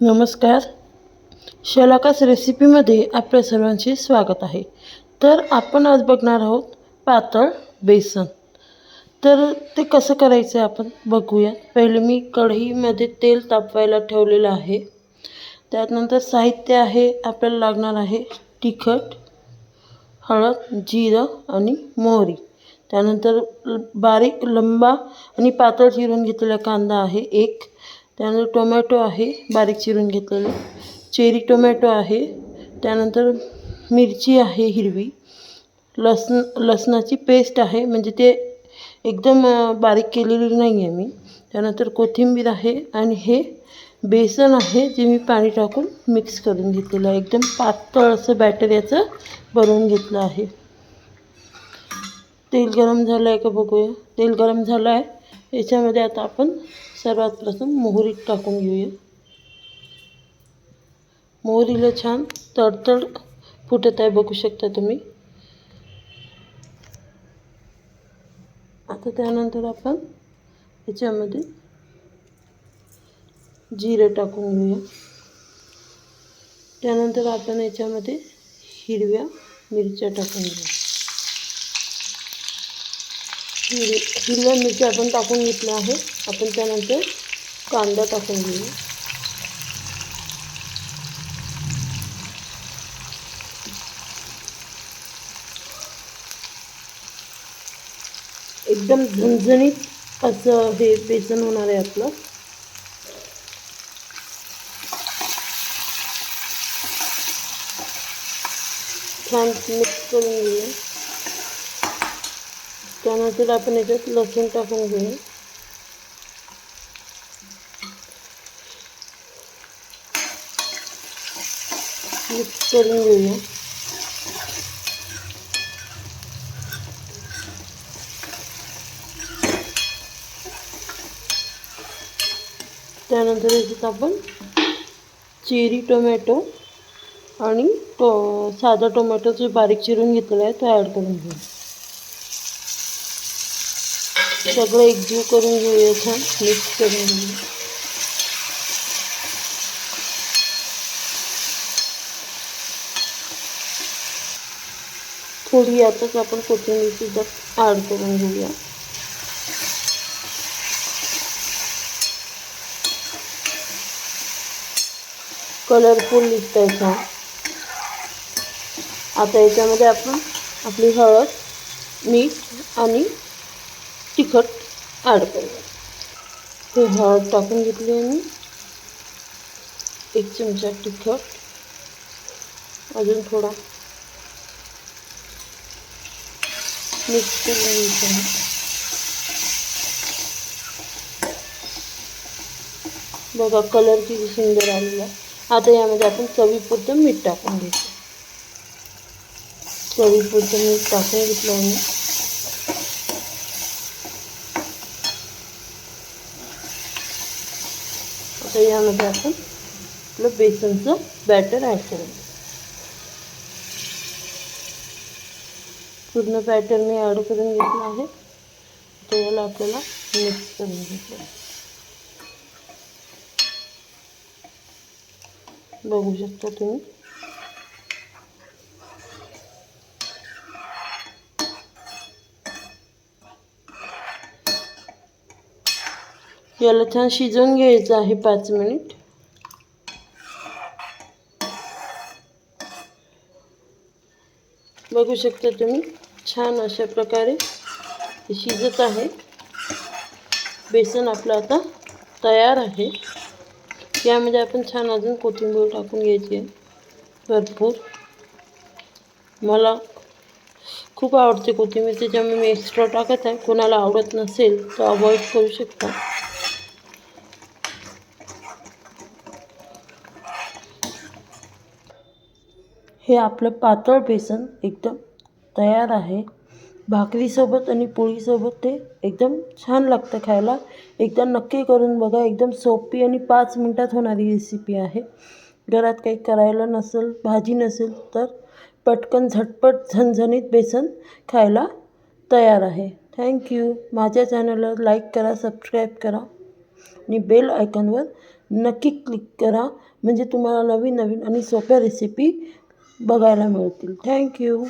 नमस्कार. शलाकास रेसिपीमध्ये आपल्या सर्वांचे स्वागत आहे. तर आपण आज बघणार आहोत पातळ बेसन. तर ते कसं करायचं आहे आपण बघूया पहिले मी कढईमध्ये तेल तापवायला ठेवलेलं आहे. त्यानंतर साहित्य आहे आपल्याला लागणार आहे तिखट हळद जिरं आणि मोहरी. त्यानंतर बारीक लंबा आणि पातळ चिरून घेतलेला कांदा आहे एक. त्यानंतर टोमॅटो आहे बारीक चिरून घेतलेलं. चेरी टोमॅटो आहे त्यानंतर मिरची आहे हिरवी. लसण लसणाची पेस्ट आहे म्हणजे ते एकदम बारीक केलेली नाही आहे मी. त्यानंतर कोथिंबीर आहे आणि हे बेसन आहे जे मी पाणी टाकून मिक्स करून घेतलेलं आहे. एकदम पातळ असं बॅटर याचं बनवून घेतलं आहे. तेल गरम झालं आहे का बघूया? तेल गरम झालं आहे याच्यामध्ये आता आपण सर्वात प्रथम मोहरी टाकून घेऊया. मोहरीला छान तडतड फुटत आहे बघू शकता तुम्ही. आता त्यानंतर आपण याच्यामध्ये जिरं टाकून घेऊया. त्यानंतर आपण याच्यामध्ये हिरव्या मिरच्या टाकून घेऊया. हिरवी हिरव्या मिरच्या आपण टाकून घेतल्या आहेत. आपण त्यानंतर कांदा टाकून घेऊया एकदम झणझणीत असं हे बेसन होणार आहे आपलं. छान मिक्स करून घेऊया. त्यानंतर आपण याच्यात लसूण टाकून घेऊया मिक्स करून घेऊया. त्यानंतर याच्यात आपण चेरी टोमॅटो आणि टो साधा टोमॅटो जो बारीक चिरून घेतलेला आहे तो ॲड करून घेऊ. सगळं एकजीव करून घेऊया छान मिक्स करून घेऊया. थोडी यातच आपण कोथिंबीर सुद्धा ॲड करून घेऊया. कलरफुल दिसत आहे छान. आता याच्यामध्ये आपण आपली हळद मीठ आणि तिखट ॲड करूया. हे हळद टाकून घेतली आहे मी एक चमचा तिखट. अजून थोडा. मिक्स करून घ्यायचं बघा कलर किती सुंदर आलेला. आहे आता यामध्ये आपण चवीपुरतं मीठ टाकून घ्यायचं चवीपुरतं मीठ टाकून घेतलं आहे मी आता यामध्ये आपण आपलं बेसनचं बॅटर ॲड करायचं पूर्ण बॅटर मी ॲड करून घेतलं आहे तर याला आपल्याला मिक्स करून घ्यायचं बघू शकता तुम्ही याला छान शिजवून घ्यायचं आहे पाच मिनिट. बघू शकता तुम्ही छान अशा प्रकारे शिजत आहे. बेसन आपलं आता तयार आहे. यामध्ये आपण छान अजून कोथिंबीर टाकून घ्यायची आहे. भरपूर. मला खूप आवडते कोथिंबीर त्याच्यामुळे मी एक्स्ट्रा टाकत आहे. कोणाला आवडत नसेल तर अवॉइड करू शकता. हे आपलं पातळ बेसन एकदम तयार आहे. भाकरीसोबत आणि पोळीसोबत ते एकदम छान लागतं खायला. एकदा नक्की करून बघा एकदम सोपी आणि पाच मिनटात होणारी रेसिपी आहे. घरात काही करायला नसेल भाजी नसेल तर पटकन झटपट झणझणीत बेसन खायला तयार आहे. थँक्यू माझ्या चॅनलला लाईक करा सबस्क्राईब करा आणि बेल आयकॉनवर नक्की क्लिक करा. म्हणजे तुम्हाला नवीन नवीन आणि सोप्या रेसिपी बघायला मिळतील. थँक्यू